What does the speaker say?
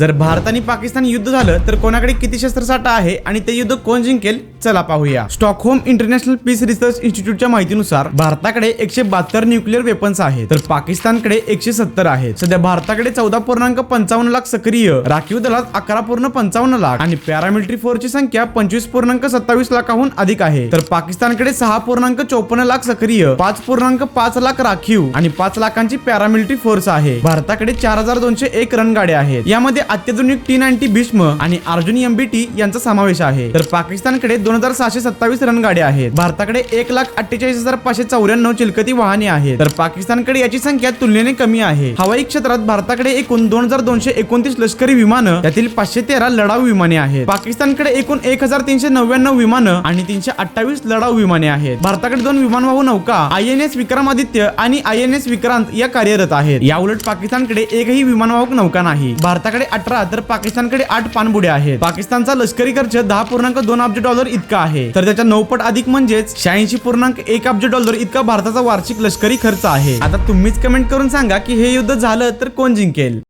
जर भारत आणि पाकिस्तान युद्ध झालं तर कोणाकडे किती शस्त्रसाठा आहे आणि ते युद्ध कोण जिंकेल? चला पाहूया. स्टॉकहोम इंटरनॅशनल पीस रिसर्च इन्स्टिट्यूटच्या माहितीनुसार भारताकडे एकशे बहात्तर न्यूक्लिअर वेपन्स आहेत तर पाकिस्तानकडे एकशे सत्तर आहेत. सध्या भारताकडे चौदा पूर्णांक पंचावन्न लाख सक्रिय राखीव दलात अकरा पूर्ण पंचावन्न लाख आणि पॅरामिलिटरी फोर्सची संख्या पंचवीस पूर्णांक सत्तावीस लाखाहून अधिक आहे. तर पाकिस्तानकडे सहा पूर्णांक चौपन्न लाख सक्रिय पाच पूर्णांक पाच लाख राखीव आणि पाच लाखांची पॅरामिलिटरी फोर्स आहे. भारताकडे चार हजार दोनशे एक रणगाड्या आहेत. यामध्ये अत्याधुनिक टी नाईन्टी भीष्म आणि अर्जुन एमबीटी यांचा समावेश आहे. तर पाकिस्तानकडे दोन हजार सहाशे सत्तावीस रणगाड्या आहेत. भारताकडे एक लाख अठ्ठेचाळीस हजार पाचशे चौऱ्याण्णव चिलकती वाहने आहेत. तर पाकिस्तानकडे याची संख्या तुलनेने कमी आहे. हवाई क्षेत्रात भारताकडे एकूण दोन हजार दोनशे एकोणतीस लष्करी विमानं त्यातील पाचशे तेरा लढाऊ विमाने आहेत. पाकिस्तानकडे एकूण एक हजार तीनशे नव्याण्णव विमानं आणि तीनशे अठ्ठावीस लढाऊ विमाने आहेत. भारताकडे दोन विमानवाहू नौका आय एन एस विक्रमादित्य आणि आय एन एस विक्रांत या कार्यरत आहेत. या उलट पाकिस्तानकडे एकही विमानवाहक नौका नाही. भारताकडे अठरा तर पाकिस्तानकडे आठ पाणबुड्या आहेत. पाकिस्तानचा लष्करी खर्च दहा पूर्णांक दोन अब्ज डॉलर इतका आहे. तर त्याच्या नऊपट अधिक म्हणजेच शहाऐंशी पूर्णांक एक अब्ज डॉलर इतका भारताचा वार्षिक लष्करी खर्च आहे. आता तुम्हीच कमेंट करून सांगा की हे युद्ध झालं तर कोण जिंकेल?